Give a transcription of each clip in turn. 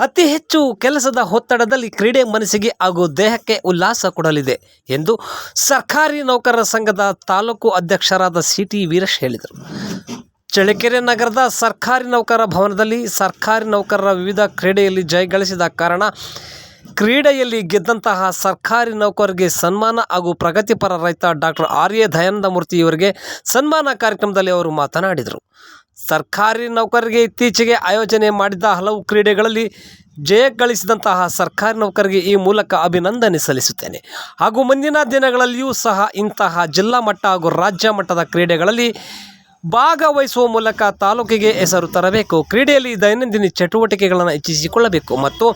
ಅತಿ ಹೆಚ್ಚು ಕೆಲಸದ ಒತ್ತಡದಲ್ಲಿ ಕ್ರೀಡೆ ಮನಸ್ಸಿಗೆ ಹಾಗೂ ದೇಹಕ್ಕೆ ಉಲ್ಲಾಸ ಕೊಡಲಿದೆ ಎಂದು ಸರ್ಕಾರಿ ನೌಕರರ ಸಂಘದ ತಾಲೂಕು ಅಧ್ಯಕ್ಷರಾದ ಸಿ ಟಿ ವೀರೇಶ್ ಹೇಳಿದರು. ಚಳ್ಳಕೆರೆ ನಗರದ ಸರ್ಕಾರಿ ನೌಕರರ ಭವನದಲ್ಲಿ ಸರ್ಕಾರಿ ನೌಕರರ ವಿವಿಧ ಕ್ರೀಡೆಯಲ್ಲಿ ಜಯಗಳಿಸಿದ ಕಾರಣ ಕ್ರೀಡೆಯಲ್ಲಿ ಗೆದ್ದಂತಹ ಸರ್ಕಾರಿ ನೌಕರರಿಗೆ ಸನ್ಮಾನ ಹಾಗೂ ಪ್ರಗತಿಪರ ರೈತ doctor R A Dayananda Murthy ಇವರಿಗೆ ಸನ್ಮಾನ ಕಾರ್ಯಕ್ರಮದಲ್ಲಿ ಅವರು ಮಾತನಾಡಿದರು. ಸರ್ಕಾರಿ ನೌಕರರಿಗೆ ಇತ್ತೀಚೆಗೆ ಆಯೋಜನೆ ಮಾಡಿದ ಹಲವು ಕ್ರೀಡೆಗಳಲ್ಲಿ ಜಯ ಗಳಿಸಿದಂತಹ ಸರ್ಕಾರಿ ನೌಕರರಿಗೆ ಈ ಮೂಲಕ ಅಭಿನಂದನೆ ಸಲ್ಲಿಸುತ್ತೇನೆ. ಹಾಗೂ ಮುಂದಿನ ದಿನಗಳಲ್ಲಿಯೂ ಸಹ ಇಂತಹ ಜಿಲ್ಲಾ ಮಟ್ಟ ಹಾಗೂ ರಾಜ್ಯ ಮಟ್ಟದ ಕ್ರೀಡೆಗಳಲ್ಲಿ ಭಾಗವಹಿಸುವ ಮೂಲಕ ತಾಲೂಕಿಗೆ ಹೆಸರು ತರಬೇಕು. ಕ್ರೀಡೆಯಲ್ಲಿ ದೈನಂದಿನ ಚಟುವಟಿಕೆಗಳನ್ನು ಹೆಚ್ಚಿಸಿಕೊಳ್ಳಬೇಕು ಮತ್ತು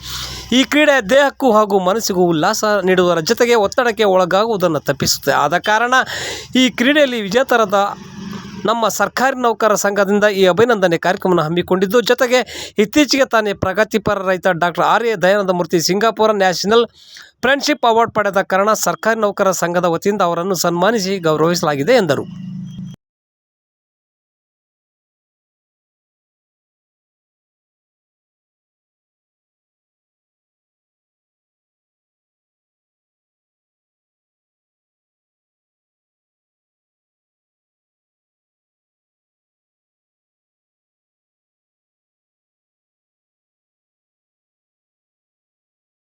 ಈ ಕ್ರೀಡೆ ದೇಹಕ್ಕೂ ಹಾಗೂ ಮನಸ್ಸಿಗೂ ಉಲ್ಲಾಸ ನೀಡುವುದರ ಜೊತೆಗೆ ಒತ್ತಡಕ್ಕೆ ಒಳಗಾಗುವುದನ್ನು ತಪ್ಪಿಸುತ್ತೆ. ಆದ ಕಾರಣ ಈ ಕ್ರೀಡೆಯಲ್ಲಿ ವಿಜೇತರಾದ ನಮ್ಮ ಸರ್ಕಾರಿ ನೌಕರರ ಸಂಘದಿಂದ ಈ ಅಭಿನಂದನೆ ಕಾರ್ಯಕ್ರಮವನ್ನು ಹಮ್ಮಿಕೊಂಡಿದ್ದು, ಜೊತೆಗೆ ಇತ್ತೀಚೆಗೆ ತಾನೇ ಪ್ರಗತಿಪರ ರೈತ doctor R A Dayananda Murthy Singapore national friendship award ಪಡೆದ ಕಾರಣ ಸರ್ಕಾರಿ ನೌಕರರ ಸಂಘದ ವತಿಯಿಂದ ಅವರನ್ನು ಸನ್ಮಾನಿಸಿ ಗೌರವಿಸಲಾಗಿದೆ ಎಂದರು.